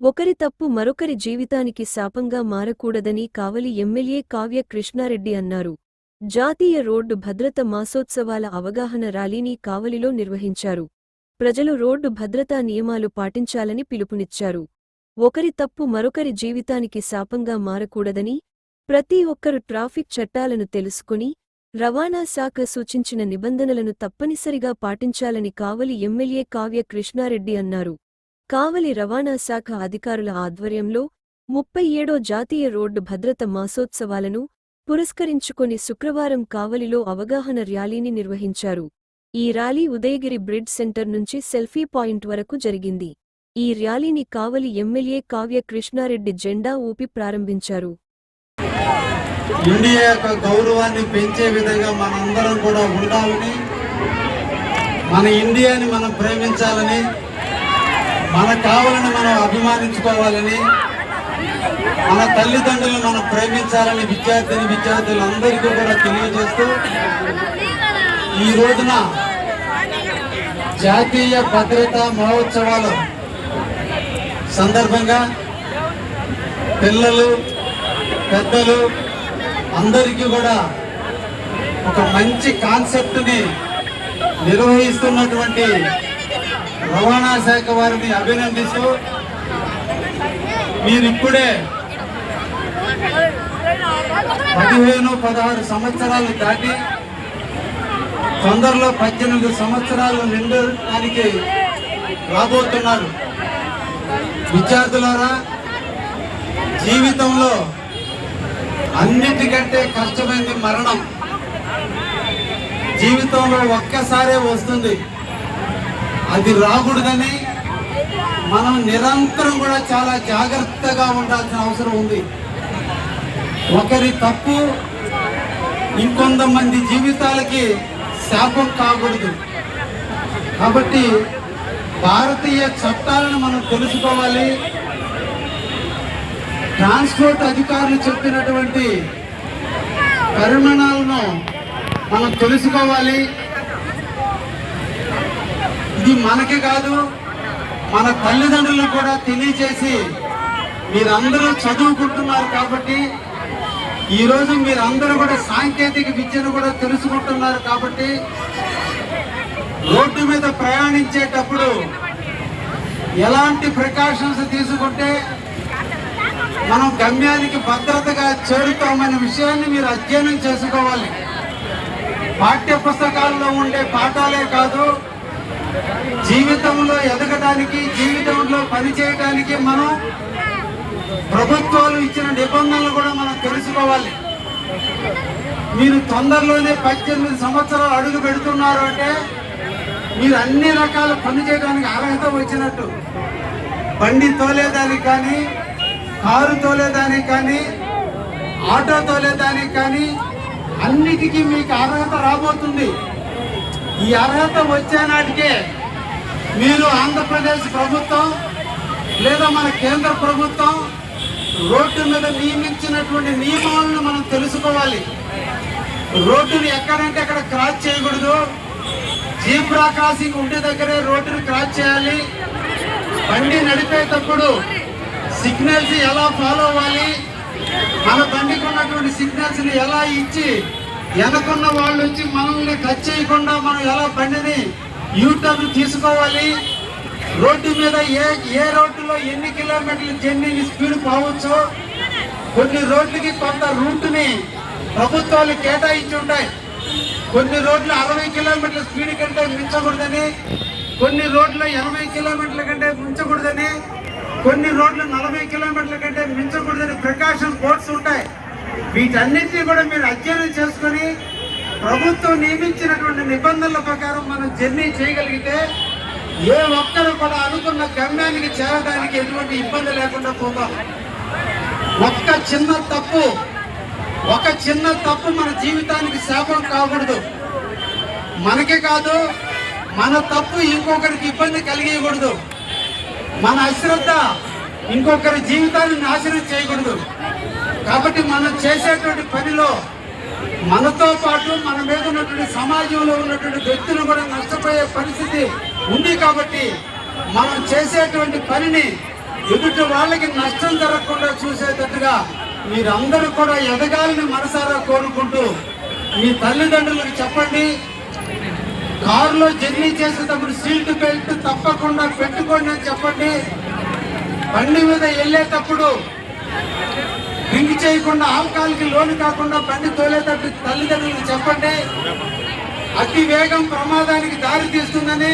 ఒకరి తప్పు మరొకరి జీవితానికి శాపంగా మారకూడదని కావలి ఎమ్మెల్యే కావ్య కృష్ణారెడ్డి అన్నారు. జాతీయ రోడ్డు భద్రత మాసోత్సవాల అవగాహన ర్యాలీని కావలిలో నిర్వహించారు. ప్రజలు రోడ్డు భద్రతా నియమాలు పాటించాలని పిలుపునిచ్చారు. ఒకరి తప్పు మరొకరి జీవితానికి శాపంగా మారకూడదని ప్రతి ఒక్కరు ట్రాఫిక్ చట్టాలను తెలుసుకుని రవాణా శాఖ సూచించిన నిబంధనలను తప్పనిసరిగా పాటించాలని కావలి ఎమ్మెల్యే కావ్య కృష్ణారెడ్డి అన్నారు. కావలి రవాణా శాఖ అధికారుల ఆధ్వర్యంలో ముప్పై ఏడో జాతీయ రోడ్డు భద్రత మాసోత్సవాలను పురస్కరించుకొని శుక్రవారం కావలిలో అవగాహన ర్యాలీని నిర్వహించారు. ఈ ర్యాలీ ఉదయగిరి బ్రిడ్జ్ సెంటర్ నుంచి సెల్ఫీ పాయింట్ వరకు జరిగింది. ఈ ర్యాలీని కావలి ఎమ్మెల్యే కావ్య కృష్ణారెడ్డి జెండా ఊపి ప్రారంభించారు. ఇండియా యొక్క గౌరవాన్ని పెంచే విధంగా మనందరం కూడా ఉండాలని మన ఇండియాని మనం ప్రేమించాలని మన కావాలని మనం అభిమానించుకోవాలని మన తల్లిదండ్రులను మనం ప్రేమించాలని విద్యార్థిని విద్యార్థులందరికీ కూడా తెలియజేస్తూ ఈ రోజున జాతీయ భద్రతా మహోత్సవాలు సందర్భంగా పిల్లలు పెద్దలు అందరికీ కూడా ఒక మంచి కాన్సెప్ట్ని నిర్వహిస్తున్నటువంటి రవాణా శాఖ వారిని అభినందిస్తూ మీరు ఇప్పుడే పదిహేను పదహారు సంవత్సరాలు దాటి తొందరలో పద్దెనిమిది సంవత్సరాలు నిండడానికి రాబోతున్నారు. విద్యార్థులారా జీవితంలో అన్నిటికంటే కష్టమైంది మరణం. జీవితంలో ఒక్కసారే వస్తుంది. అది రాకూడదని మనం నిరంతరం కూడా చాలా జాగ్రత్తగా ఉండాల్సిన అవసరం ఉంది. ఒకరి తప్పు ఇంకొంతమంది జీవితాలకి శాపం కాకూడదు. కాబట్టి భారతీయ చట్టాలను మనం తెలుసుకోవాలి. ట్రాన్స్పోర్ట్ అధికారులు చెప్పినటువంటి పరిమాణాలను మనం తెలుసుకోవాలి. ఇది మనకి కాదు మన తల్లిదండ్రులకు కూడా తెలియజేసి మీరందరూ చదువుకుంటున్నారు కాబట్టి ఈరోజు మీరందరూ కూడా సాంకేతిక విద్యను కూడా తెలుసుకుంటున్నారు కాబట్టి రోడ్డు మీద ప్రయాణించేటప్పుడు ఎలాంటి ప్రికాషన్స్ తీసుకుంటే మనం గమ్యానికి భద్రతగా చేరుతామనే విషయాన్ని మీరు అధ్యయనం చేసుకోవాలి. పాఠ్య పుస్తకాల్లో ఉండే పాఠాలే కాదు జీవితంలో ఎదగడానికి జీవితంలో పనిచేయడానికి మనం ప్రభుత్వాలు ఇచ్చిన నిబంధనలు కూడా మనం తెలుసుకోవాలి. మీరు తొందరలోనే పద్దెనిమిది సంవత్సరాలు అడుగు పెడుతున్నారు అంటే మీరు అన్ని రకాల పని చేయడానికి అర్హత వచ్చినట్టు. బండి తోలేదానికి కానీ కారు తోలేదానికి కానీ ఆటో తోలేదానికి కానీ అన్నిటికీ మీకు అర్హత రాబోతుంది. ఈ అర్హత వచ్చే నాటికే మీరు ఆంధ్రప్రదేశ్ ప్రభుత్వం లేదా మన కేంద్ర ప్రభుత్వం రోడ్డు మీద నియమించినటువంటి నియమాలను మనం తెలుసుకోవాలి. రోడ్డుని ఎక్కడంటే అక్కడ క్రాస్ చేయకూడదు. జీబ్రా క్రాసింగ్ ఉండే దగ్గరే రోడ్డుని క్రాస్ చేయాలి. బండి నడిపేటప్పుడు సిగ్నల్స్ ఎలా ఫాలో అవ్వాలి? మన బండికి ఉన్నటువంటి సిగ్నల్స్ని ఎలా ఇచ్చి వెనకున్న వాళ్ళు వచ్చి మనల్ని టచ్ చేయకుండా మనం ఎలా బండిని యూటర్న్ తీసుకోవాలి? రోడ్డు మీద ఏ ఏ రోడ్డులో ఎన్ని కిలోమీటర్లు జర్నీ స్పీడ్ పోవచ్చు? కొన్ని రోడ్లకి కొంత రూట్ని ప్రభుత్వాలు కేటాయించి ఉంటాయి కొన్ని రోడ్లు అరవై కిలోమీటర్ల స్పీడ్ కంటే మించకూడదని కొన్ని రోడ్లు ఎనభై కిలోమీటర్ల కంటే మించకూడదని కొన్ని రోడ్లు నలభై కిలోమీటర్ల కంటే మించకూడదని ప్రికాషన్ బోర్డ్స్ ఉంటాయి. వీటన్నిటిని కూడా మీరు అధ్యయనం చేసుకొని ప్రభుత్వం నియమించినటువంటి నిబంధనల ప్రకారం మనం జర్నీ చేయగలిగితే ఏ ఒక్కరు కూడా అనుకున్న గమ్యానికి చేరడానికి ఎటువంటి ఇబ్బంది లేకుండా పోతాం. ఒక్క చిన్న తప్పు ఒక చిన్న తప్పు మన జీవితానికి శాపం కాకూడదు. మనకే కాదు మన తప్పు ఇంకొకరికి ఇబ్బంది కలిగేయకూడదు. మన అశ్రద్ధ ఇంకొకరి జీవితాన్ని నాశనం చేయకూడదు. కాబట్టి మనం చేసేటువంటి పనిలో మనతో పాటు మన మీద ఉన్నటువంటి సమాజంలో ఉన్నటువంటి వ్యక్తులు కూడా నష్టపోయే పరిస్థితి ఉంది కాబట్టి మనం చేసేటువంటి పనిని ఎదుటి వాళ్ళకి నష్టం జరగకుండా చూసేటట్టుగా మీరందరూ కూడా ఎదగాలని మనసారా కోరుకుంటూ మీ తల్లిదండ్రులకు చెప్పండి. కారులో జర్నీ చేసేటప్పుడు సీట్ బెల్ట్ తప్పకుండా పెట్టుకోండి అని చెప్పండి. బండి మీద వెళ్ళేటప్పుడు చేయకుండా ఆల్కహాల్కి లోను కాకుండా బండి తోలేటట్టు తల్లిదండ్రులకు చెప్పండి. అతి వేగం ప్రమాదానికి దారి తీస్తుందని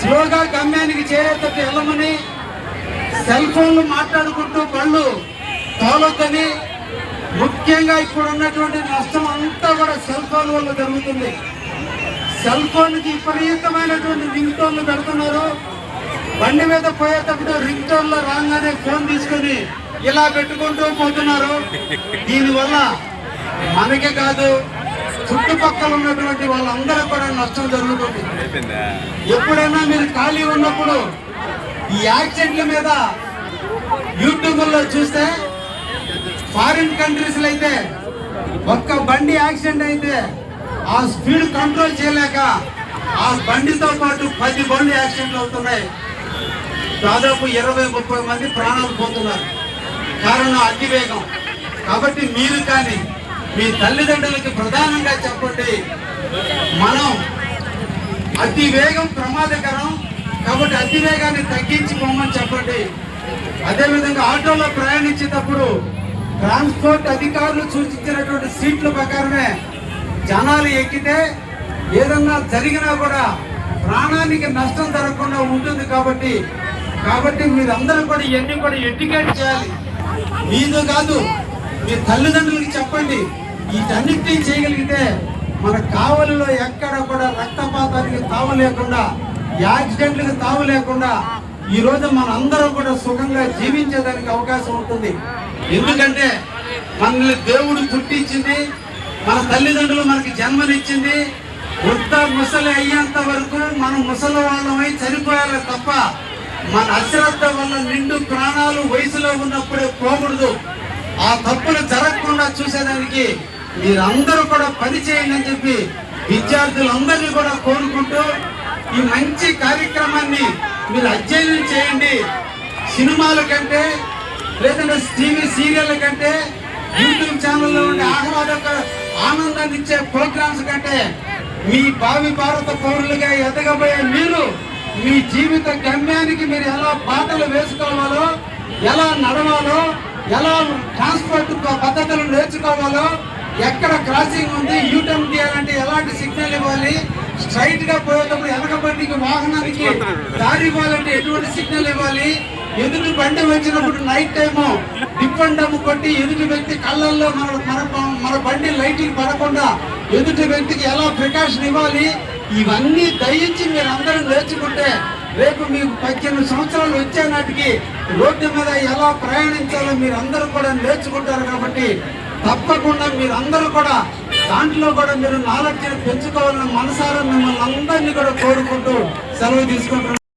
స్లోగా గమ్యానికి చేరేటట్టు వెళ్ళమని సెల్ ఫోన్లు మాట్లాడుకుంటూ బళ్ళు తోలొద్దని ముఖ్యంగా ఇప్పుడు ఉన్నటువంటి నష్టం అంతా కూడా సెల్ ఫోన్ వల్ల జరుగుతుంది. సెల్ ఫోన్కి విపరీతమైనటువంటి రింగ్ టోన్లు పెడుతున్నారు. బండి మీద పోయేటప్పుడు రింగ్ టోన్లో రాగానే ఫోన్ తీసుకొని ఇలా పెట్టుకుంటూ పోతున్నారు? దీనివల్ల మనకే కాదు చుట్టుపక్కల ఉన్నటువంటి వాళ్ళందరూ కూడా నష్టం జరుగుతుంది. ఎప్పుడైనా మీరు ఖాళీ ఉన్నప్పుడు ఈ యాక్సిడెంట్ల మీద యూట్యూబ్లో చూస్తే ఫారిన్ కంట్రీస్లో అయితే ఒక్క బండి యాక్సిడెంట్ అయితే ఆ స్పీడ్ కంట్రోల్ చేయలేక ఆ బండితో పాటు పది బండ్లు యాక్సిడెంట్లు అవుతున్నాయి. దాదాపు ఇరవై ముప్పై మంది ప్రాణాలు పోతున్నారు. కారణం అతి వేగం కాబట్టి మీరు కానీ మీ తల్లిదండ్రులకి ప్రధానంగా చెప్పండి మనం అతి వేగం ప్రమాదకరం కాబట్టి అతివేగాన్ని తగ్గించుకోమని చెప్పండి. అదేవిధంగా ఆటోలో ప్రయాణించేటప్పుడు ట్రాన్స్పోర్ట్ అధికారులు సూచించినటువంటి సీట్ల ప్రకారమే జనాలు ఎక్కితే ఏదన్నా జరిగినా కూడా ప్రాణానికి నష్టం జరగకుండా ఉంటుంది కాబట్టి కాబట్టి మీరందరూ కూడా ఇవన్నీ కూడా ఎడ్యుకేట్ చేయాలి. మీతో కాదు మీ తల్లిదండ్రులకి చెప్పండి. వీటన్నిటినీ చేయగలిగితే మన కావలిలో ఎక్కడ కూడా రక్తపాతానికి తావు లేకుండా యాక్సిడెంట్లకు తావు లేకుండా ఈరోజు మన అందరం కూడా సుఖంగా జీవించేదానికి అవకాశం ఉంటుంది. ఎందుకంటే మనల్ని దేవుడు పుట్టించింది మన తల్లిదండ్రులు మనకి జన్మనిచ్చింది. వృద్ధ ముసలి అయ్యేంత వరకు మనం ముసలి వాళ్ళమై చనిపోయాలి తప్ప మన అశ్రద్ధ వల్ల నిండు ప్రాణాలు వయసులో ఉన్నప్పుడే పోకూడదు. ఆ తప్పులు జరగకుండా చూసేదానికి మీరందరూ కూడా పని చేయండి అని చెప్పి విద్యార్థులందరినీ కూడా కోరుకుంటూ ఈ మంచి కార్యక్రమాన్ని మీరు అధ్యయనం చేయండి. సినిమాల కంటే లేదంటే టీవీ సీరియల్ కంటే యూట్యూబ్ ఛానల్లో ఉండే ఆహ్లాదక ఆనందాన్ని ఇచ్చే ప్రోగ్రామ్స్ కంటే మీ భావి భారత పౌరులుగా ఎదగబోయే మీరు మీ జీవిత గమ్యానికి మీరు ఎలా బాటలు వేసుకోవాలో ఎలా నడవాలో ఎలా ట్రాన్స్పోర్ట్ పద్ధతులు నేర్చుకోవాలో ఎక్కడ క్రాసింగ్ ఉంది యూటర్న్ తీయాలంటే ఎలాంటి సిగ్నల్ ఇవ్వాలి స్ట్రైట్గా పోయేటప్పుడు వెనక బండికి వాహనానికి దారి ఇవ్వాలంటే ఎటువంటి సిగ్నల్ ఇవ్వాలి ఎదుటి బండి వచ్చినప్పుడు నైట్ టైము డిప్పండము కొట్టి ఎదుటి వ్యక్తి కళ్ళల్లో మన మన మన బండి లైటింగ్ పడకుండా ఎదుటి వ్యక్తికి ఎలా ప్రికాషన్ ఇవ్వాలి ఇవన్నీ దయించి మీరు అందరూ నేర్చుకుంటే రేపు మీకు పద్దెనిమిది సంవత్సరాలు వచ్చే నాటికి రోడ్డు మీద ఎలా ప్రయాణించాలో మీరు అందరూ కూడా నేర్చుకుంటారు కాబట్టి తప్పకుండా మీరు అందరూ కూడా దాంట్లో కూడా మీరు నాలెడ్జ్ పెంచుకోవాలని మనసారా మిమ్మల్ని అందరినీ కూడా కోరుకుంటూ సెలవు తీసుకుంటున్నారు